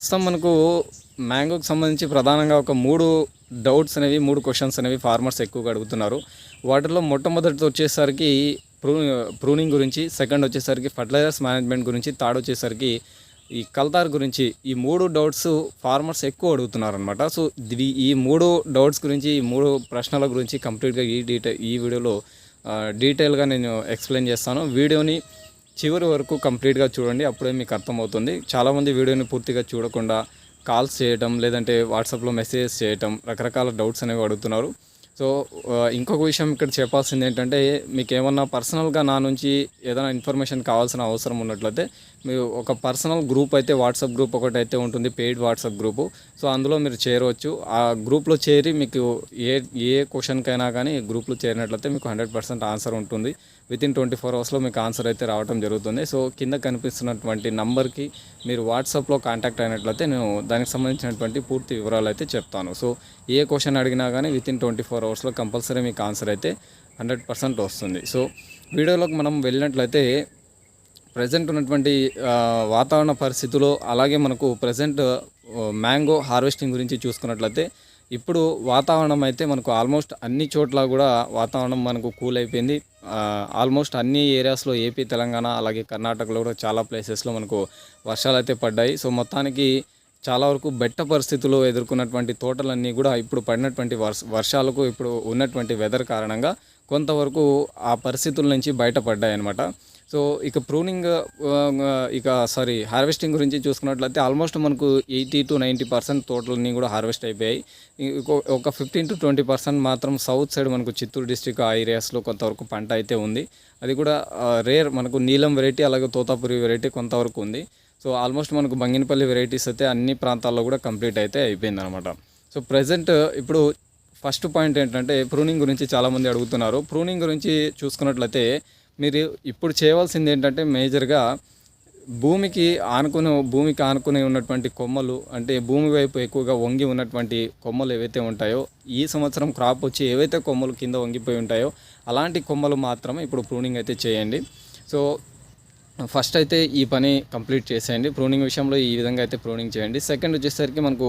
ప్రస్తుతం మనకు మ్యాంగోకి సంబంధించి ప్రధానంగా ఒక మూడు డౌట్స్ అనేవి మూడు క్వశ్చన్స్ అనేవి ఫార్మర్స్ ఎక్కువగా అడుగుతున్నారు. వాటిలో మొట్టమొదటి వచ్చేసరికి ప్రూ ప్రూనింగ్ గురించి సెకండ్ వచ్చేసరికి ఫర్టిలైజర్స్ మేనేజ్మెంట్ గురించి థర్డ్ వచ్చేసరికి ఈ కల్తార్ గురించి. ఈ మూడు డౌట్స్ ఫార్మర్స్ ఎక్కువ అడుగుతున్నారు అనమాట సో ఇది ఈ మూడు డౌట్స్ గురించి ఈ మూడు ప్రశ్నల గురించి కంప్లీట్గా ఈ డీటెయిల్ ఈ వీడియోలో డీటెయిల్గా నేను ఎక్స్ప్లెయిన్ చేస్తాను. వీడియోని చివరి వరకు కంప్లీట్గా చూడండి అప్పుడే మీకు అర్థమవుతుంది. చాలామంది వీడియోని పూర్తిగా చూడకుండా కాల్స్ చేయటం లేదంటే వాట్సాప్లో మెసేజెస్ చేయటం రకరకాల డౌట్స్ అనేవి అడుగుతున్నారు. సో ఇంకొక విషయం ఇక్కడ చెప్పాల్సింది ఏంటంటే మీకు ఏమన్నా పర్సనల్గా నా నుంచి ఏదైనా ఇన్ఫర్మేషన్ కావాల్సిన అవసరం ఉన్నట్లయితే మీరు ఒక పర్సనల్ గ్రూప్ అయితే వాట్సాప్ గ్రూప్ ఒకటి అయితే ఉంటుంది పెయిడ్ వాట్సాప్ గ్రూపు. సో అందులో మీరు చేరవచ్చు ఆ గ్రూప్లో చేరి మీకు ఏ ఏ క్వశ్చన్కైనా కానీ గ్రూప్లో చేరినట్లయితే మీకు హండ్రెడ్ పర్సెంట్ ఆన్సర్ ఉంటుంది. విత్ ఇన్ ట్వంటీ ఫోర్ అవర్స్లో మీకు ఆన్సర్ అయితే రావడం జరుగుతుంది. సో కింద కనిపిస్తున్నటువంటి నంబర్కి మీరు వాట్సాప్లో కాంటాక్ట్ అయినట్లయితే నేను దానికి సంబంధించినటువంటి పూర్తి వివరాలు అయితే చెప్తాను. సో ఏ క్వశ్చన్ అడిగినా కానీ విత్ ఇన్ ట్వంటీ ఫోర్ అవర్స్లో కంపల్సరీ మీకు ఆన్సర్ అయితే హండ్రెడ్ పర్సెంట్ వస్తుంది. సో వీడియోలోకి మనం వెళ్ళినట్లయితే ప్రజెంట్ ఉన్నటువంటి వాతావరణ పరిస్థితులు అలాగే మనకు ప్రజెంట్ మ్యాంగో హార్వెస్టింగ్ గురించి చూసుకున్నట్లయితే ఇప్పుడు వాతావరణం అయితే మనకు ఆల్మోస్ట్ అన్ని చోట్ల కూడా వాతావరణం మనకు కూల్ అయిపోయింది. ఆల్మోస్ట్ అన్ని ఏరియాస్లో ఏపీ తెలంగాణ అలాగే కర్ణాటకలో కూడా చాలా ప్లేసెస్లో మనకు వర్షాలు అయితే పడ్డాయి. సో మొత్తానికి చాలా వరకు బెట్ట పరిస్థితులు ఎదుర్కొన్నటువంటి తోటలన్నీ కూడా ఇప్పుడు పడినటువంటి వర్ష వర్షాలకు ఇప్పుడు ఉన్నటువంటి వెదర్ కారణంగా కొంతవరకు ఆ పరిస్థితుల నుంచి బయటపడ్డాయి అనమాట సో ఇక ప్రూనింగ్ ఇక సారీ హార్వెస్టింగ్ గురించి చూసుకున్నట్లయితే ఆల్మోస్ట్ మనకు ఎయిటీ టు నైంటీ పర్సెంట్ తోటలన్నీ కూడా హార్వెస్ట్ అయిపోయాయి. ఒక ఫిఫ్టీన్ టు ట్వంటీ పర్సెంట్ మాత్రం సౌత్ సైడ్ మనకు చిత్తూరు డిస్టిక్ ఆ ఏరియాస్లో కొంతవరకు పంట అయితే ఉంది. అది కూడా రేర్ మనకు నీలం వెరైటీ అలాగే తోతాపురి వెరైటీ కొంతవరకు ఉంది. సో ఆల్మోస్ట్ మనకు బంగినపల్లి వెరైటీస్ అయితే అన్ని ప్రాంతాల్లో కూడా కంప్లీట్ అయితే అయిపోయింది అనమాట సో ప్రజెంట్ ఇప్పుడు ఫస్ట్ పాయింట్ ఏంటంటే ప్రూనింగ్ గురించి చాలామంది అడుగుతున్నారు. ప్రూనింగ్ గురించి చూసుకున్నట్లయితే మీరు ఇప్పుడు చేయవలసింది ఏంటంటే మేజర్గా భూమికి ఆనుకుని భూమికి ఆనుకుని ఉన్నటువంటి కొమ్మలు అంటే భూమి వైపు ఎక్కువగా వంగి ఉన్నటువంటి కొమ్మలు ఏవైతే ఉంటాయో ఈ సంవత్సరం క్రాప్ వచ్చి ఏవైతే కొమ్మలు కింద వంగిపోయి ఉంటాయో అలాంటి కొమ్మలు మాత్రమే ఇప్పుడు ప్రూనింగ్ అయితే చేయండి. సో ఫస్ట్ అయితే ఈ పని కంప్లీట్ చేసేయండి. ప్రూనింగ్ విషయంలో ఈ విధంగా అయితే ప్రూనింగ్ చేయండి. సెకండ్ వచ్చేసరికి మనకు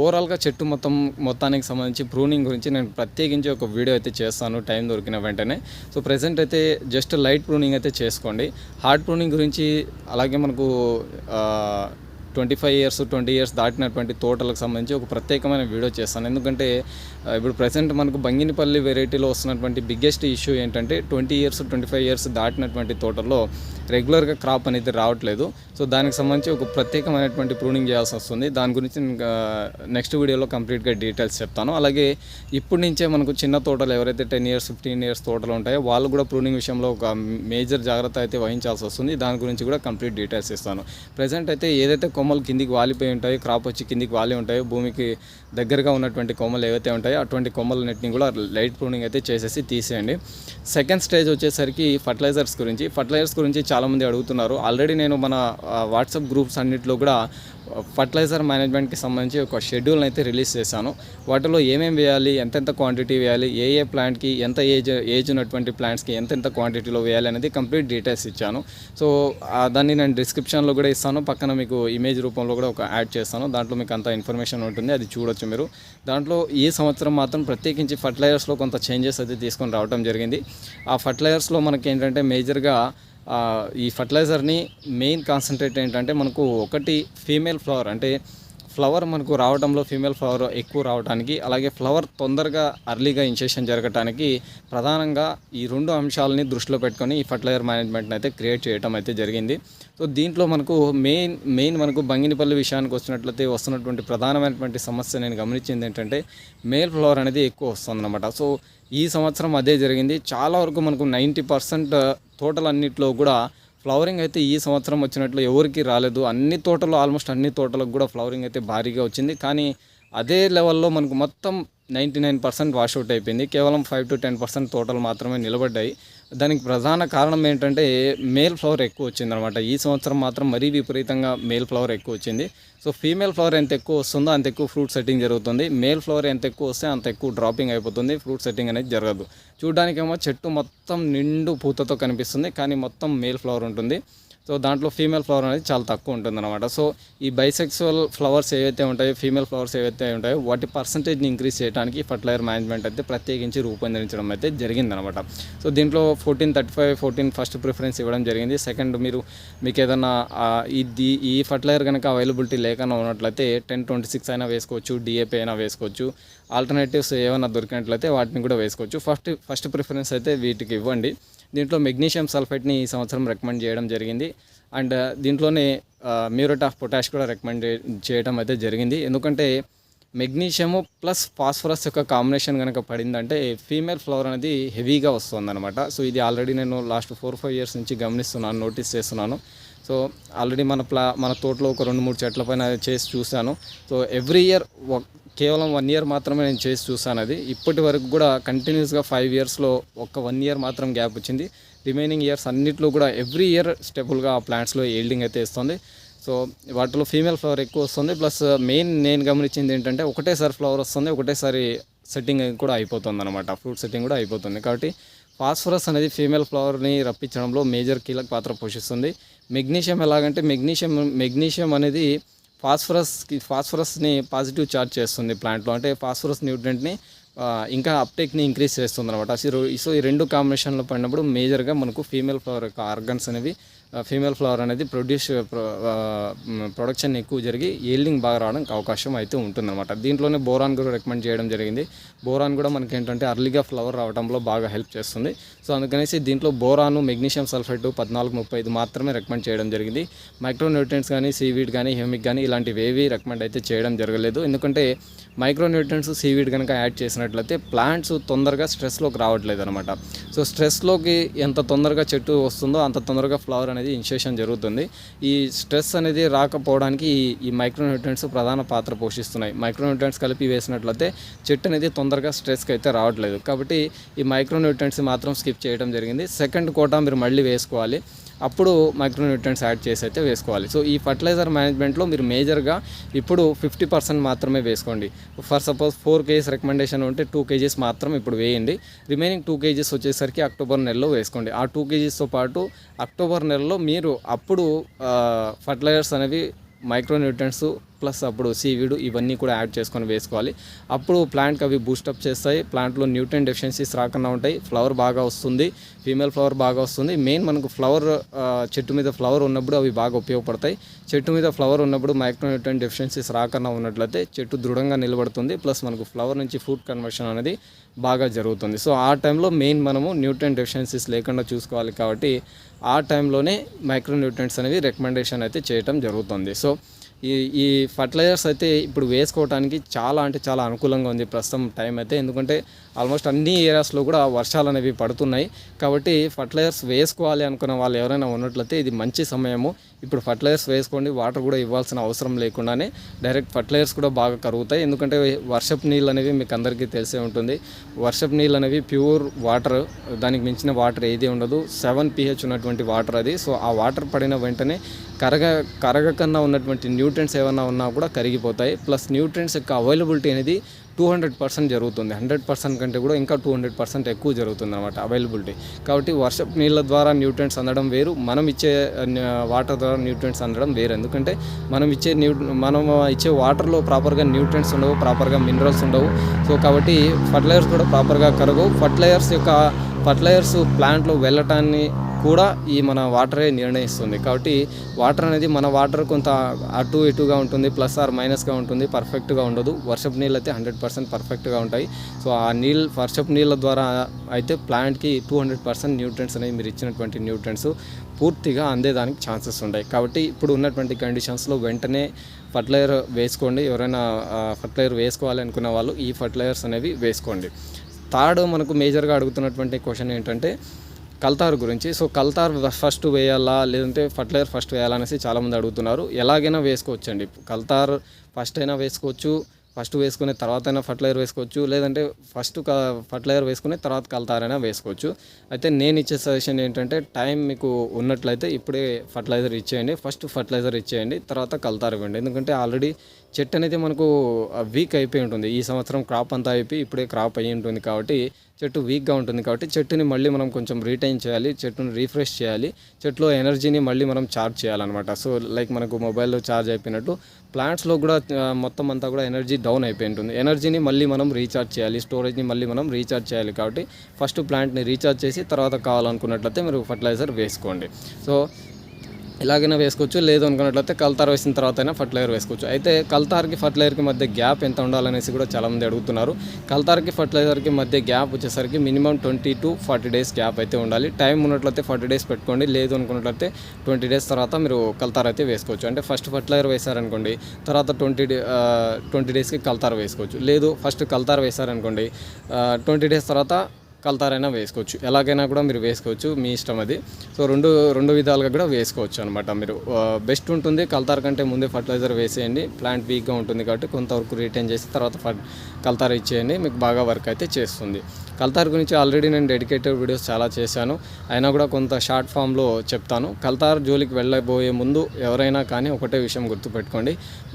ఓవరాల్గా చెట్టు మొత్తం మొత్తానికి సంబంధించి ప్రూనింగ్ గురించి నేను ప్రత్యేకించి ఒక వీడియో అయితే చేస్తాను టైం దొరికిన వెంటనే. సో ప్రజెంట్ అయితే జస్ట్ లైట్ ప్రూనింగ్ అయితే చేసుకోండి. హార్డ్ ప్రూనింగ్ గురించి అలాగే మనకు twenty five years twenty years దాటినటువంటి తోటలకు సంబంధించి ఒక ప్రత్యేకమైన వీడియో చేస్తాను. ఎందుకంటే ఇప్పుడు ప్రజెంట్ మనకు బంగినిపల్లి వెరైటీలో వస్తున్నటువంటి బిగ్గెస్ట్ ఇష్యూ ఏంటంటే twenty years twenty five years దాటినటువంటి తోటల్లో రెగ్యులర్గా క్రాప్ అనేది రావట్లేదు. సో దానికి సంబంధించి ఒక ప్రత్యేకమైనటువంటి ప్రూనింగ్ చేయాల్సి వస్తుంది. దాని గురించి నెక్స్ట్ వీడియోలో కంప్లీట్గా డీటెయిల్స్ చెప్తాను. అలాగే ఇప్పటి నుంచే మనకు చిన్న తోటలు ఎవరైతే టెన్ ఇయర్స్ ఫిఫ్టీన్ ఇయర్స్ తోటలు ఉంటాయో వాళ్ళు కూడా ప్రూనింగ్ విషయంలో ఒక మేజర్ జాగ్రత్త అయితే వహించాల్సి వస్తుంది. దాని గురించి కూడా కంప్లీట్ డీటెయిల్స్ ఇస్తాను. ప్రజెంట్ అయితే ఏదైతే కొమ్మలు కిందికి వాలిపోయి ఉంటాయో క్రాప్ వచ్చి కిందికి వాలి ఉంటాయో భూమికి దగ్గరగా ఉన్నటువంటి కొమ్మలు ఏవైతే ఉంటాయో అటువంటి కొమ్మలన్నింటినీ కూడా లైట్ ప్రూనింగ్ అయితే చేసేసి తీసేయండి. సెకండ్ స్టేజ్ వచ్చేసరికి ఫర్టిలైజర్స్ గురించి. ఫర్టిలైజర్స్ గురించి చాలామంది అడుగుతున్నారు. ఆల్రెడీ నేను మన వాట్సాప్ గ్రూప్స్ అన్నింటిలో కూడా ఫర్టిలైజర్ మేనేజ్మెంట్కి సంబంధించి ఒక షెడ్యూల్ అయితే రిలీజ్ చేశాను. వాటిలో ఏమేమి వేయాలి ఎంతెంత క్వాంటిటీ వేయాలి ఏ ఏ ప్లాంట్కి ఎంత ఏజ్ ఏజ్ ఉన్నటువంటి ప్లాంట్స్కి ఎంతెంత క్వాంటిటీలో వేయాలి అనేది కంప్లీట్ డీటెయిల్స్ ఇచ్చాను. సో దాన్ని నేను డిస్క్రిప్షన్లో కూడా ఇస్తాను. పక్కన మీకు ఇమేజ్ రూపంలో కూడా ఒక యాడ్ చేస్తాను. దాంట్లో మీకు అంత ఇన్ఫర్మేషన్ ఉంటుంది అది చూడొచ్చు మీరు. దాంట్లో ఈ సంవత్సరం మాత్రం ప్రత్యేకించి ఫర్టిలైజర్స్లో కొంత చేంజెస్ అయితే తీసుకొని రావడం జరిగింది. ఆ ఫర్టిలైజర్స్లో మనకి ఏంటంటే మేజర్గా ఈ ఫర్టిలైజర్ని మెయిన్ కాన్సన్ట్రేట్ ఏంటంటే మనకు ఒకటి ఫీమేల్ ఫ్లవర్ అంటే ఫ్లవర్ మనకు రావడంలో ఫీమేల్ ఫ్లవర్ ఎక్కువ రావడానికి అలాగే ఫ్లవర్ తొందరగా అర్లీగా ఇన్సెషన్ జరగటానికి ప్రధానంగా ఈ రెండు అంశాలని దృష్టిలో పెట్టుకొని ఈ ఫర్టిలైజర్ మేనేజ్మెంట్ని అయితే క్రియేట్ చేయడం అయితే జరిగింది. సో దీంట్లో మనకు మెయిన్ మెయిన్ మనకు బంగినిపల్లి విషయానికి వచ్చినట్లయితే వస్తున్నటువంటి ప్రధానమైనటువంటి సమస్య నేను గమనించింది ఏంటంటే మేల్ ఫ్లవర్ అనేది ఎక్కువ వస్తుందన్నమాట. సో ఈ సంవత్సరం అదే జరిగింది. చాలా వరకు మనకు నైంటీ పర్సెంట్ తోటలన్నింటిలో కూడా ఫ్లవరింగ్ అయితే ఈ సంవత్సరం వచ్చినట్లు ఎవరికి రాలేదు. అన్ని తోటలు ఆల్మోస్ట్ అన్ని తోటలకు కూడా ఫ్లవరింగ్ అయితే భారీగా వచ్చింది. కానీ అదే లెవెల్లో మనకు మొత్తం నైంటీ నైన్ పర్సెంట్ వాష్అవుట్ అయిపోయింది. కేవలం ఫైవ్ టు టెన్ పర్సెంట్ తోటలు మాత్రమే నిలబడ్డాయి. దానికి ప్రధాన కారణం ఏంటంటే మేల్ ఫ్లవర్ ఎక్కువ వచ్చింది అనమాట ఈ సంవత్సరం మాత్రం మరీ విపరీతంగా మేల్ ఫ్లవర్ ఎక్కువ వచ్చింది. సో ఫీమేల్ ఫ్లవర్ ఎంత ఎక్కువ వస్తుందో అంత ఎక్కువ ఫ్రూట్ సెట్టింగ్ జరుగుతుంది. మేల్ ఫ్లవర్ ఎంత ఎక్కువ వస్తే అంత ఎక్కువ డ్రాపింగ్ అయిపోతుంది. ఫ్రూట్ సెట్టింగ్ అనేది జరగదు. చూడడానికేమో చెట్టు మొత్తం నిండు పూతతో కనిపిస్తుంది. కానీ మొత్తం మేల్ ఫ్లవర్ ఉంటుంది. సో దాంట్లో ఫీమేల్ ఫ్లవర్ అనేది చాలా తక్కువ ఉంటుంది అనమాట సో ఈ బైసెక్సువల్ ఫ్లవర్స్ ఏవైతే ఉంటాయో ఫీమేల్ ఫ్లవర్స్ ఏవైతే ఉంటాయో వాటి పర్సంటేజ్ని ఇంక్రీజ్ చేయడానికి ఫర్టిలైజర్ మేనేజ్మెంట్ అయితే ప్రత్యేకించి రూపొందించడం అయితే జరిగిందనమాట సో దీంట్లో fourteen thirty five fourteen first preference ఇవ్వడం జరిగింది. సెకండ్ మీరు మీకు ఏదైనా ఇది ఈ ఫర్టిలైజర్ కనుక అవైలబిలిటీ లేకుండా ఉన్నట్లయితే టెన్ ట్వంటీ సిక్స్ అయినా వేసుకోవచ్చు డిఏపీ అయినా వేసుకోవచ్చు. ఆల్టర్నేటివ్స్ ఏమైనా దొరికినట్లయితే వాటిని కూడా వేసుకోవచ్చు. ఫస్ట్ ఫస్ట్ ప్రిఫరెన్స్ అయితే వీటికి ఇవ్వండి. దీంట్లో మెగ్నీషియం సల్ఫేట్ని ఈ సంవత్సరం రికమెండ్ చేయడం జరిగింది. అండ్ uh, దీంట్లోనే uh, మ్యూరేట్ ఆఫ్ పొటాష్ కూడా రికమెండ్ చేయడం అయితే జరిగింది. ఎందుకంటే మెగ్నీషియము ప్లస్ ఫాస్ఫరస్ యొక్క కాంబినేషన్ కనుక పడిందంటే ఫీమేల్ ఫ్లవర్ అనేది హెవీగా వస్తుంది అనమాట సో ఇది ఆల్రెడీ నేను లాస్ట్ ఫోర్ ఫైవ్ ఇయర్స్ నుంచి గమనిస్తున్నాను నోటీస్ చేస్తున్నాను. సో ఆల్రెడీ మన ప్లా మన తోటలో ఒక రెండు మూడు చెట్ల పైన చేసి చూశాను. సో ఎవ్రీ ఇయర్ కేవలం వన్ ఇయర్ మాత్రమే నేను చేసి చూసాను అది. ఇప్పటి వరకు కూడా కంటిన్యూస్గా ఫైవ్ ఇయర్స్లో ఒక్క వన్ ఇయర్ మాత్రం గ్యాప్ వచ్చింది. రిమైనింగ్ ఇయర్స్ అన్నింటిలో కూడా ఎవ్రీ ఇయర్ స్టెబుల్గా ఆ ప్లాంట్స్లో ఎయిల్డింగ్ అయితే ఇస్తుంది. సో వాటిలో ఫీమేల్ ఫ్లవర్ ఎక్కువ వస్తుంది. ప్లస్ మెయిన్ నేను గమనించింది ఏంటంటే ఒకటేసారి ఫ్లవర్ వస్తుంది ఒకటేసారి సెట్టింగ్ కూడా అయిపోతుంది అనమాట ఫ్రూట్ సెట్టింగ్ కూడా అయిపోతుంది. కాబట్టి ఫాస్ఫరస్ అనేది ఫీమేల్ ఫ్లవర్ని రప్పించడంలో మేజర్ కీలక పాత్ర పోషిస్తుంది. మెగ్నీషియం ఎలాగంటే మెగ్నీషియం మెగ్నీషియం అనేది ఫాస్ఫరస్కి ఫాస్ఫరస్ని పాజిటివ్ చార్జ్ చేస్తుంది ప్లాంట్లో. అంటే ఫాస్ఫరస్ న్యూట్రెంట్ని ఇంకా అప్టేక్ని ఇంక్రీజ్ చేస్తుంది అనమాట సో ఈ రెండు కాంబినేషన్లో పడినప్పుడు మేజర్గా మనకు ఫీమేల్ ఫ్లవర్ యొక్క ఆర్గన్స్ అనేవి ఫీమేల్ ఫ్లవర్ అనేది ప్రొడ్యూస్ ప్రొడక్షన్ ఎక్కువ జరిగి ఈల్డింగ్ బాగా రావడానికి అవకాశం అయితే ఉంటుందన్నమాట. దీంట్లోనే బోరాన్ కూడా రికమెండ్ చేయడం జరిగింది. బోరాన్ కూడా మనకి ఏంటంటే అర్లీగా ఫ్లవర్ రావడంలో బాగా హెల్ప్ చేస్తుంది. సో అందుకనేసి దీంట్లో బోరాను మెగ్నీషియం సల్ఫేట్ పద్నాలుగు ముప్పై ఐదు మాత్రమే రికమెండ్ చేయడం జరిగింది. మైక్రోన్యూట్రియన్స్ కానీ సీవీడ్ కానీ హ్యూమిక్ కానీ ఇలాంటివి ఏవి రికమెండ్ అయితే చేయడం జరగలేదు. ఎందుకంటే మైక్రోన్యూట్రియన్స్ సీవీడ్ కనుక యాడ్ చేసినట్లయితే ప్లాంట్స్ తొందరగా స్ట్రెస్లోకి రావట్లేదు అనమాట సో స్ట్రెస్లోకి ఎంత తొందరగా చెట్టు వస్తుందో అంత తొందరగా ఫ్లవర్ అనేది ఇన్షేషన్ జరుగుతుంది. ఈ స్ట్రెస్ అనేది రాకపోవడానికి ఈ మైక్రోన్యూట్రియంట్స్ మైక్రోన్యూట్రియన్స్ ప్రధాన పాత్ర పోషిస్తున్నాయి. మైక్రోన్యూట్రియన్స్ కలిపి వేసినట్లయితే చెట్టు అనేది తొందరగా స్ట్రెస్కి అయితే రావట్లేదు. కాబట్టి ఈ మైక్రోన్యూట్రియన్స్ మాత్రం స్కిప్ చేయడం జరిగింది. సెకండ్ కోటా మీరు మళ్ళీ వేసుకోవాలి. అప్పుడు మైక్రోన్యూట్రియన్స్ యాడ్ చేసి అయితే వేసుకోవాలి. సో ఈ ఫర్టిలైజర్ మేనేజ్మెంట్లో మీరు మేజర్గా ఇప్పుడు ఫిఫ్టీ పర్సెంట్ మాత్రమే వేసుకోండి. For suppose four kgs recommendation ఉంటే టూ కేజీస్ మాత్రం ఇప్పుడు వేయండి. రిమైనింగ్ టూ కేజీస్ వచ్చేసరికి అక్టోబర్ నెలలో వేసుకోండి. ఆ టూ కేజీస్తో పాటు అక్టోబర్ నెలలో మీరు అప్పుడు ఫర్టిలైజర్స్ అనేవి మైక్రోన్యూట్రియన్స్ ప్లస్ అప్పుడు సీవీడు ఇవన్నీ కూడా యాడ్ చేసుకొని వేసుకోవాలి. అప్పుడు ప్లాంట్కి అవి బూస్టప్ చేస్తాయి. ప్లాంట్లో న్యూట్రియన్ డెఫిషియన్సీస్ రాకుండా ఉంటాయి. ఫ్లవర్ బాగా వస్తుంది. ఫీమేల్ ఫ్లవర్ బాగా వస్తుంది. మెయిన్ మనకు ఫ్లవర్ చెట్టు మీద ఫ్లవర్ ఉన్నప్పుడు అవి బాగా ఉపయోగపడతాయి. చెట్టు మీద ఫ్లవర్ ఉన్నప్పుడు మైక్రో న్యూట్రియన్ డెఫిషియన్సీస్ రాకుండా ఉన్నట్లయితే చెట్టు దృఢంగా నిలబడుతుంది. ప్లస్ మనకు ఫ్లవర్ నుంచి ఫుడ్ కన్వర్షన్ అనేది బాగా జరుగుతుంది. సో ఆ టైంలో మెయిన్ మనము న్యూట్రియన్ డెఫిషియన్సీస్ లేకుండా చూసుకోవాలి కాబట్టి ఆ టైంలోనే మైక్రో న్యూట్రియన్స్ అనేవి రికమెండేషన్ అయితే చేయటం జరుగుతుంది. సో ఈ ఈ ఫర్టిలైజర్స్ అయితే ఇప్పుడు వేసుకోవడానికి చాలా అంటే చాలా అనుకూలంగా ఉంది ప్రస్తుతం టైం అయితే. ఎందుకంటే ఆల్మోస్ట్ అన్ని ఏరియాస్లో కూడా వర్షాలు అనేవి పడుతున్నాయి. కాబట్టి ఫర్టిలైజర్స్ వేసుకోవాలి అనుకున్న వాళ్ళు ఎవరైనా ఉన్నట్లయితే ఇది మంచి సమయము. ఇప్పుడు ఫర్టిలైజర్స్ వేసుకోండి వాటర్ కూడా ఇవ్వాల్సిన అవసరం లేకుండానే డైరెక్ట్ ఫర్టిలైజర్స్ కూడా బాగా కరుగుతాయి. ఎందుకంటే వర్షపు నీళ్ళు అనేవి మీకు అందరికీ తెలిసే ఉంటుంది. వర్షపు నీళ్ళు అనేవి ప్యూర్ వాటర్ దానికి మించిన వాటర్ ఏది ఉండదు. సెవెన్ పిహెచ్ ఉన్నటువంటి వాటర్ అది. సో ఆ వాటర్ పడిన వెంటనే కరగ కరగకన్నా ఉన్నటువంటి న్యూట్రియంట్స్ ఏమైనా ఉన్నా కూడా కరిగిపోతాయి. ప్లస్ న్యూట్రియంట్స్ యొక్క అవైలబిలిటీ అనేది టూ హండ్రెడ్ పర్సెంట్ జరుగుతుంది. హండ్రెడ్ పర్సెంట్ కంటే కూడా ఇంకా టూ హండ్రెడ్ పర్సెంట్ ఎక్కువ జరుగుతుంది అనమాట అవైలబిలిటీ. కాబట్టి వర్షపు నీళ్ళ ద్వారా న్యూట్రియంట్స్ అందడం వేరు. మనం ఇచ్చే వాటర్ ద్వారా న్యూట్రియంట్స్ అందడం వేరు. ఎందుకంటే మనం ఇచ్చే న్యూ మనం ఇచ్చే వాటర్లో ప్రాపర్గా న్యూట్రియంట్స్ ఉండవు ప్రాపర్గా మినరల్స్ ఉండవు. సో కాబట్టి ఫర్టిలైజర్స్ కూడా ప్రాపర్గా కరగవు. ఫర్టిలైజర్స్ యొక్క ఫర్టిలైజర్స్ ప్లాంట్లో వెళ్ళటాన్ని కూడా ఈ మన వాటరే నిర్ణయిస్తుంది. కాబట్టి వాటర్ అనేది మన వాటర్ కొంత అటు ఇటుగా ఉంటుంది ప్లస్ ఆర్ మైనస్గా ఉంటుంది పర్ఫెక్ట్గా ఉండదు. వర్షపు నీళ్ళు అయితే హండ్రెడ్ పర్సెంట్ పర్ఫెక్ట్గా ఉంటాయి. సో ఆ నీళ్ళు వర్షపు నీళ్ళ ద్వారా అయితే ప్లాంట్కి టూ హండ్రెడ్ పర్సెంట్ న్యూట్రియంట్స్ అనేవి మీరు ఇచ్చినటువంటి న్యూట్రియంట్స్ పూర్తిగా అందేదానికి ఛాన్సెస్ ఉంటాయి. కాబట్టి ఇప్పుడు ఉన్నటువంటి కండిషన్స్లో వెంటనే ఫర్టిలైజర్ వేసుకోండి. ఎవరైనా ఫర్టిలైజర్ వేసుకోవాలి అనుకున్న వాళ్ళు ఈ ఫర్టిలైజర్స్ అనేవి వేసుకోండి. థర్డ్ మనకు మేజర్గా అడుగుతున్నటువంటి క్వశ్చన్ ఏంటంటే కల్తార్ గురించి. సో కల్తార్ ఫస్ట్ వేయాలా? లేదంటే ఫర్టిలైజర్ ఫస్ట్ వేయాలా అనేసి చాలామంది అడుగుతున్నారు. ఎలాగైనా వేసుకోవచ్చండి. కల్తార్ ఫస్ట్ అయినా వేసుకోవచ్చు. ఫస్ట్ వేసుకునే తర్వాతైనా ఫర్టిలైజర్ వేసుకోవచ్చు. లేదంటే ఫస్ట్ ఫర్టిలైజర్ వేసుకుని తర్వాత కలతారైనా వేసుకోవచ్చు. అయితే నేను ఇచ్చే సజెషన్ ఏంటంటే టైం మీకు ఉన్నట్లయితే ఇప్పుడే ఫర్టిలైజర్ ఇచ్చేయండి. ఫస్ట్ ఫర్టిలైజర్ ఇచ్చేయండి తర్వాత కలతారు ఇవ్వండి ఎందుకంటే ఆల్రెడీ చెట్టు అనేది మనకు వీక్ అయిపోయి ఉంటుంది. ఈ సంవత్సరం క్రాప్ అంతా అయిపోయి ఇప్పుడే క్రాప్ అయ్యి ఉంటుంది కాబట్టి చెట్టు వీక్గా ఉంటుంది కాబట్టి చెట్టుని మళ్ళీ మనం కొంచెం రీటైన్ చేయాలి. చెట్టుని రీఫ్రెష్ చేయాలి. చెట్టులో ఎనర్జీని మళ్ళీ మనం ఛార్జ్ చేయాలన్నమాట. సో లైక్ మనకు మొబైల్లో ఛార్జ్ అయిపోయినట్టు ప్లాంట్స్లో కూడా మొత్తం అంతా కూడా ఎనర్జీ డౌన్ అయిపోయి ఉంటుంది ఎనర్జీని మళ్ళీ మనం రీఛార్జ్ చేయాలి స్టోరేజ్ని మళ్ళీ మనం రీఛార్జ్ చేయాలి కాబట్టి ఫస్ట్ ప్లాంట్ని రీఛార్జ్ చేసి తర్వాత కావాలనుకున్నట్లయితే మీరు ఫర్టిలైజర్ వేసుకోండి. సో ఇలాగైనా వేసుకోవచ్చు. లేదు అనుకున్నట్లయితే కల్తార్ వేసిన తర్వాత అయినా ఫర్టిలైజర్ వేసుకోవచ్చు. అయితే కల్తార్కి ఫర్టిలైజర్కి మధ్య గ్యాప్ ఎంత ఉండాలనేసి కూడా చాలామంది అడుగుతున్నారు. కల్తార్కి ఫర్టిలైజర్కి మధ్య గ్యాప్ వచ్చేసరికి minimum twenty to forty days gap అయితే ఉండాలి. టైం ఉన్నట్లయితే ఫార్టీ డేస్ పెట్టుకోండి. లేదు అనుకున్నట్లయితే ట్వంటీ డేస్ తర్వాత మీరు కల్తార్ అయితే వేసుకోవచ్చు. అంటే ఫస్ట్ ఫర్టిలైజర్ వేశారనుకోండి తర్వాత ట్వంటీ డే ట్వంటీ డేస్కి కల్తార్ వేసుకోవచ్చు. లేదు ఫస్ట్ కల్తార్ వేశారనుకోండి ట్వంటీ డేస్ తర్వాత కల్తారైనా వేసుకోవచ్చు. ఎలాగైనా కూడా మీరు వేసుకోవచ్చు. మీ ఇష్టం అది. సో రెండు రెండు విధాలుగా కూడా వేసుకోవచ్చు అనమాట మీరు. బెస్ట్ ఉంటుంది. కల్తార్ కంటే ముందే ఫర్టిలైజర్ వేసేయండి. ప్లాంట్ వీక్గా ఉంటుంది కాబట్టి కొంతవరకు రిటైన్ చేసి తర్వాత ఫర్ ఇచ్చేయండి. మీకు బాగా వర్క్ అయితే చేస్తుంది. కల్తార్ గురించి ఆల్రెడీ నేను డెడికేటెడ్ వీడియోస్ చాలా చేశాను. అయినా కూడా కొంత షార్ట్ ఫామ్లో చెప్తాను. కల్తార్ జోలికి వెళ్ళబోయే ముందు ఎవరైనా కానీ ఒకటే విషయం గుర్తుపెట్టుకోండి.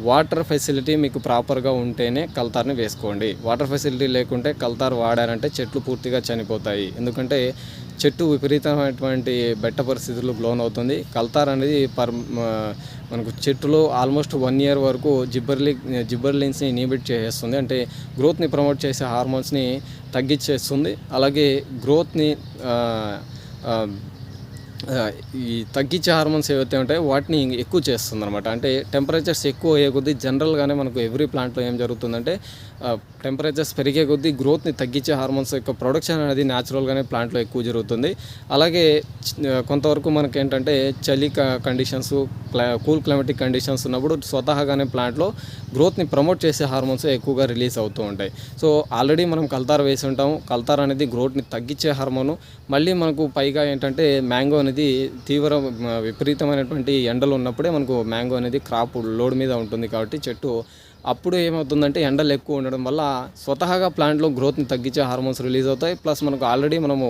వాటర్ ఫెసిలిటీ మీకు ప్రాపర్గా ఉంటేనే కల్తార్ని వేసుకోండి. వాటర్ ఫెసిలిటీ లేకుంటే కల్తార్ వాడారంటే చెట్లు పూర్తిగా చనిపోతాయి. ఎందుకంటే చెట్టు విపరీతమైనటువంటి బెట్ట పరిస్థితులకు లోన్ అవుతుంది. కల్తార్ అనేది పర్ మనకు చెట్టులో ఆల్మోస్ట్ వన్ ఇయర్ వరకు జిబ్బర్లి జిబ్బర్లిన్స్ని ఇనిబిట్ చేసేస్తుంది. అంటే గ్రోత్ని ప్రమోట్ చేసే హార్మోన్స్ని తగ్గించేస్తుంది. అలాగే గ్రోత్ని ఈ తగ్గించే హార్మోన్స్ ఏవైతే ఉంటాయో వాటిని ఎక్కువ చేస్తుంది అనమాట అంటే టెంపరేచర్స్ ఎక్కువ అయ్యే కొద్దీ జనరల్గానే మనకు ఎవ్రీ ప్లాంట్లో ఏం జరుగుతుందంటే టెంపరేచర్స్ పెరిగే కొద్దీ గ్రోత్ని తగ్గించే హార్మోన్స్ యొక్క ప్రొడక్షన్ అనేది న్యాచురల్గానే ప్లాంట్లో ఎక్కువ జరుగుతుంది. అలాగే కొంతవరకు మనకి ఏంటంటే చలి కండిషన్స్ క్లై కూల్ క్లైమటిక్ కండిషన్స్ ఉన్నప్పుడు స్వతహాగానే ప్లాంట్లో గ్రోత్ని ప్రమోట్ చేసే హార్మోన్స్ ఎక్కువగా రిలీజ్ అవుతూ ఉంటాయి. సో ఆల్రెడీ మనం కల్తార్ వేసి ఉంటాము. కల్తార్ అనేది గ్రోత్ని తగ్గించే హార్మోను మళ్ళీ మనకు పైగా ఏంటంటే మ్యాంగో అనేది తీవ్ర విపరీతమైనటువంటి ఎండలు ఉన్నప్పుడే మనకు మ్యాంగో అనేది క్రాప్ లోడ్ మీద ఉంటుంది కాబట్టి చెట్టు అప్పుడు ఏమవుతుందంటే ఎండలు ఎక్కువ ఉండడం వల్ల స్వతహాగా ప్లాంట్లో గ్రోత్ని తగ్గించే హార్మోన్స్ రిలీజ్ అవుతాయి. ప్లస్ మనకు ఆల్రెడీ మనము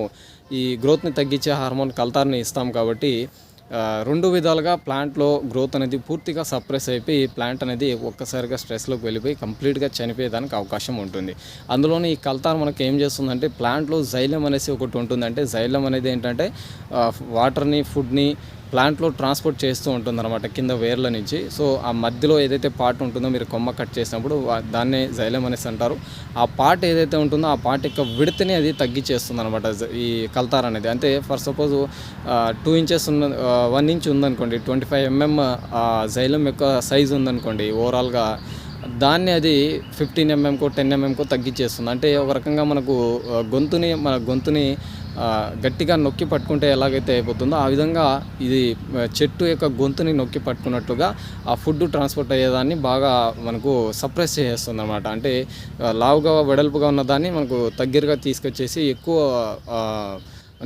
ఈ గ్రోత్ని తగ్గించే హార్మోన్ కల్తార్ని ఇస్తాం కాబట్టి రెండు విధాలుగా ప్లాంట్లో గ్రోత్ అనేది పూర్తిగా సప్రెస్ అయిపోయి ప్లాంట్ అనేది ఒక్కసారిగా స్ట్రెస్లోకి వెళ్ళిపోయి కంప్లీట్గా చనిపోయేదానికి అవకాశం ఉంటుంది. అందులోనే ఈ కల్తార్ మనకి ఏం చేస్తుందంటే ప్లాంట్లో జైలం అనేసి ఒకటి ఉంటుంది అంటే జైలం అనేది ఏంటంటే వాటర్ని ఫుడ్ని ప్లాంట్లో ట్రాన్స్పోర్ట్ చేస్తూ ఉంటుంది అనమాట కింద వేర్ల నుంచి. సో ఆ మధ్యలో ఏదైతే పార్ట్ ఉంటుందో మీరు కొమ్మ కట్ చేసినప్పుడు దాన్నే జైలం అనేసి అంటారు. ఆ పార్ట్ ఏదైతే ఉంటుందో ఆ పార్ట్ యొక్క విడతని అది తగ్గించేస్తుంది అనమాట ఈ కల్తార్ అనేది. అంటే ఫర్ సపోజ్ టూ ఇంచెస్ ఉన్న వన్ ఇంచ్ ఉందనుకోండి ట్వంటీ ఫైవ్ ఎంఎం జైలం యొక్క సైజ్ ఉందనుకోండి ఓవరాల్గా దాన్ని అది ఫిఫ్టీన్ ఎంఎంకో టెన్ ఎంఎంకో తగ్గించేస్తుంది. అంటే ఒక రకంగా మనకు గొంతుని మన గొంతుని గట్టిగా నొక్కి పట్టుకుంటే ఎలాగైతే అయిపోతుందో ఆ విధంగా ఇది చెట్టు యొక్క గొంతుని నొక్కి పట్టుకున్నట్లుగా ఆ ఫుడ్ ట్రాన్స్పోర్ట్ అయ్యేదాన్ని బాగా మనకు సప్రెస్ చేస్తుంది అనమాట అంటే లావుగా వెడల్పుగా ఉన్న దాన్ని మనకు దగ్గరగా తీసుకొచ్చేసి ఎక్కువ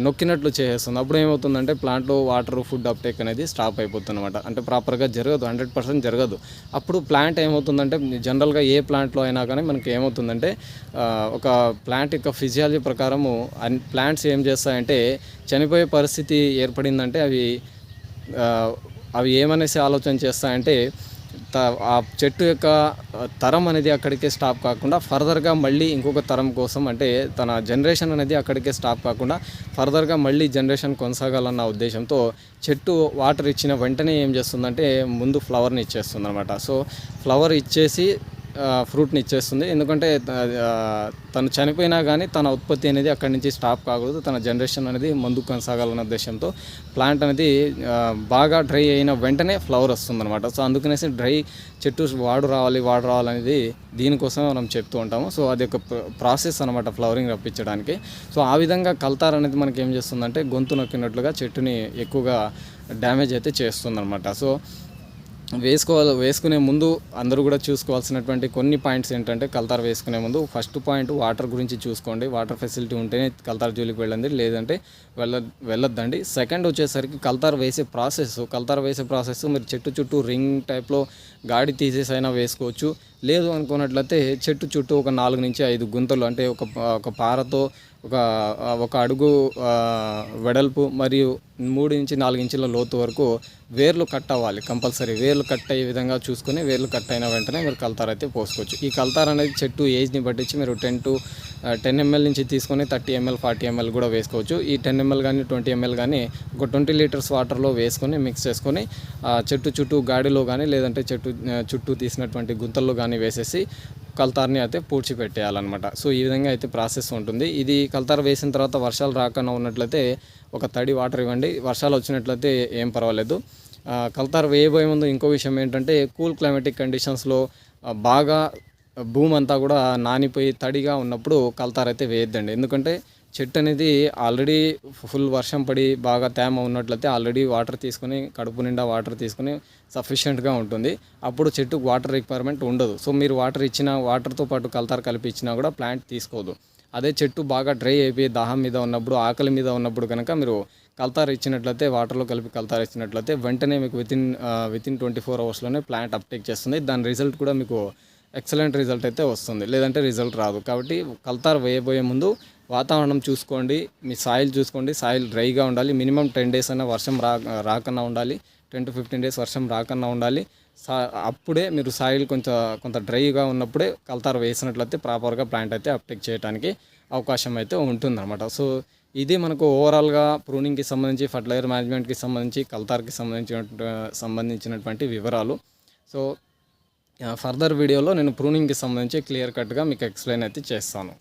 నొక్కినట్లు చేసేస్తుంది. అప్పుడు ఏమవుతుందంటే ప్లాంట్లో వాటర్ ఫుడ్ అప్టేక్ అనేది స్టాప్ అయిపోతుంది అనమాట అంటే ప్రాపర్గా జరగదు హండ్రెడ్ పర్సెంట్ జరగదు. అప్పుడు ప్లాంట్ ఏమవుతుందంటే జనరల్గా ఏ ప్లాంట్లో అయినా కానీ మనకి ఏమవుతుందంటే ఒక ప్లాంట్ యొక్క ఫిజియాలజీ ప్రకారము ప్లాంట్స్ ఏం చేస్తాయంటే చనిపోయే పరిస్థితి ఏర్పడిందంటే అవి అవి ఏమనేసి ఆలోచన చేస్తాయంటే ఆ చెట్టు యొక్క తరం అనేది అక్కడికే స్టాప్ కాకుండా ఫర్దర్గా మళ్ళీ ఇంకొక తరం కోసం అంటే తన జనరేషన్ అనేది అక్కడికే స్టాప్ కాకుండా ఫర్దర్గా మళ్ళీ జనరేషన్ కొనసాగాలన్న ఉద్దేశంతో చెట్టు వాటర్ ఇచ్చిన వెంటనే ఏం చేస్తుందంటే ముందు ఫ్లవర్ని ఇచ్చేస్తుంది అనమాట సో ఫ్లవర్ ఇచ్చేసి ఫ్రూట్ని ఇచ్చేస్తుంది. ఎందుకంటే తను చనిపోయినా కానీ తన ఉత్పత్తి అనేది అక్కడి నుంచి స్టాప్ కాకూడదు. తన జనరేషన్ అనేది ముందుకు కొనసాగాలన్న ఉద్దేశంతో ప్లాంట్ అనేది బాగా డ్రై అయిన వెంటనే ఫ్లవర్ వస్తుందన్నమాట. సో అందుకనేసి డ్రై చెట్టు వాడు రావాలి వాడు రావాలనేది దీనికోసం మనం చెప్తూ ఉంటాము. సో అది ఒక ప్రాసెస్ అనమాట ఫ్లవరింగ్ రప్పించడానికి. సో ఆ విధంగా కల్తార్ అనేది మనకి ఏం చేస్తుందంటే గొంతు నొక్కినట్లుగా చెట్టుని ఎక్కువగా డ్యామేజ్ అయితే చేస్తుందన్నమాట. సో వేసుకోవాలి వేసుకునే ముందు అందరూ కూడా చూసుకోవాల్సినటువంటి కొన్ని పాయింట్స్ ఏంటంటే కల్తార్ వేసుకునే ముందు ఫస్ట్ పాయింట్ వాటర్ గురించి చూసుకోండి. వాటర్ ఫెసిలిటీ ఉంటేనే కల్తార్ జోలికి వెళ్ళండి లేదంటే వెళ్ళ వెళ్ళొద్దండి. సెకండ్ వచ్చేసరికి కల్తార్ వేసే ప్రాసెస్ కల్తార్ వేసే ప్రాసెస్ మీరు చెట్టు చుట్టూ రింగ్ టైప్లో గాడి తీసేసి అయినా వేసుకోవచ్చు. లేదు అనుకున్నట్లయితే చెట్టు చుట్టూ ఒక నాలుగు నుంచి ఐదు గుంతలు అంటే ఒక ఒక పారతో ఒక ఒక అడుగు వెడల్పు మరియు మూడు నుంచి నాలుగు ఇంచుల లోతు వరకు వేర్లు కట్ అవ్వాలి కంపల్సరీ. వేర్లు కట్ అయ్యే విధంగా చూసుకొని వేర్లు కట్ అయిన వెంటనే మీరు కల్తార్ అయితే పోసుకోవచ్చు. ఈ కల్తార్ అనేది చెట్టు ఏజ్ని పట్టించి మీరు టెన్ టు టెన్ ఎంఎల్ నుంచి తీసుకొని థర్టీ ఎంఎల్ ఫార్టీ ఎంఎల్ కూడా వేసుకోవచ్చు. ఈ టెన్ ఎంఎల్ కానీ ట్వంటీ ఎంఎల్ కానీ ఒక ట్వంటీ లీటర్స్ వాటర్లో వేసుకొని మిక్స్ చేసుకొని చెట్టు చుట్టూ గాడిలో కానీ లేదంటే చెట్టు చుట్టూ తీసినటువంటి గుంతల్లో కానీ వేసేసి కల్తార్ని అయితే పూడ్చిపెట్టేయాలన్నమాట. సో ఈ విధంగా అయితే ప్రాసెస్ ఉంటుంది. ఇది కల్తార్ వేసిన తర్వాత వర్షాలు రాకుండా ఉన్నట్లయితే ఒక తడి వాటర్ ఇవ్వండి. వర్షాలు వచ్చినట్లయితే ఏం పర్వాలేదు. కల్తార్ వేయబోయే ముందు ఇంకో విషయం ఏంటంటే కూల్ క్లైమేటిక్ కండిషన్స్లో బాగా భూమి అంతా కూడా నానిపోయి తడిగా ఉన్నప్పుడు కల్తార్ అయితే వేయొద్దండి. ఎందుకంటే చెట్టు అనేది ఆల్రెడీ ఫుల్ వర్షం పడి బాగా తేమ ఉన్నట్లయితే ఆల్రెడీ వాటర్ తీసుకొని కడుపు నిండా వాటర్ తీసుకొని సఫిషియెంట్గా ఉంటుంది. అప్పుడు చెట్టుకు వాటర్ రిక్వైర్మెంట్ ఉండదు. సో మీరు వాటర్ ఇచ్చిన వాటర్తో పాటు కల్తార్ కలిపి ఇచ్చినా కూడా ప్లాంట్ తీసుకోదు. అదే చెట్టు బాగా డ్రై అయిపోయి దాహం మీద ఉన్నప్పుడు ఆకలి మీద ఉన్నప్పుడు కనుక మీరు కల్తార్ ఇచ్చినట్లయితే వాటర్లో కలిపి కల్తార్ ఇచ్చినట్లయితే వెంటనే మీకు వితిన్ వితిన్ ట్వంటీ ఫోర్ అవర్స్లోనే ప్లాంట్ అప్టేక్ చేస్తుంది. దాని రిజల్ట్ కూడా మీకు ఎక్సలెంట్ రిజల్ట్ అయితే వస్తుంది. లేదంటే రిజల్ట్ రాదు. కాబట్టి కల్తార్ వేయబోయే ముందు వాతావరణం చూసుకోండి. మీ సాయిల్ చూసుకోండి. సాయిల్ డ్రైగా ఉండాలి. మినిమం టెన్ డేస్ అయినా వర్షం రా రాకన్నా ఉండాలి. టెన్ టు ఫిఫ్టీన్ డేస్ వర్షం రాకన్నా ఉండాలి. సా అప్పుడే మీరు సాయిల్ కొంచెం కొంత డ్రైగా ఉన్నప్పుడే కల్తార్ వేసినట్లయితే ప్రాపర్గా ప్లాంట్ అయితే అప్టేక్ చేయడానికి అవకాశం అయితే ఉంటుందన్నమాట. సో ఇది మనకు ఓవరాల్గా ప్రూనింగ్కి సంబంధించి ఫర్టిలైజర్ మేనేజ్మెంట్కి సంబంధించి కల్తార్కి సంబంధించిన సంబంధించినటువంటి వివరాలు. సో ఫర్దర్ వీడియోలో నేను ప్రూనింగ్కి సంబంధించి క్లియర్ కట్గా మీకు ఎక్స్ప్లెయిన్ అయితే చేస్తాను.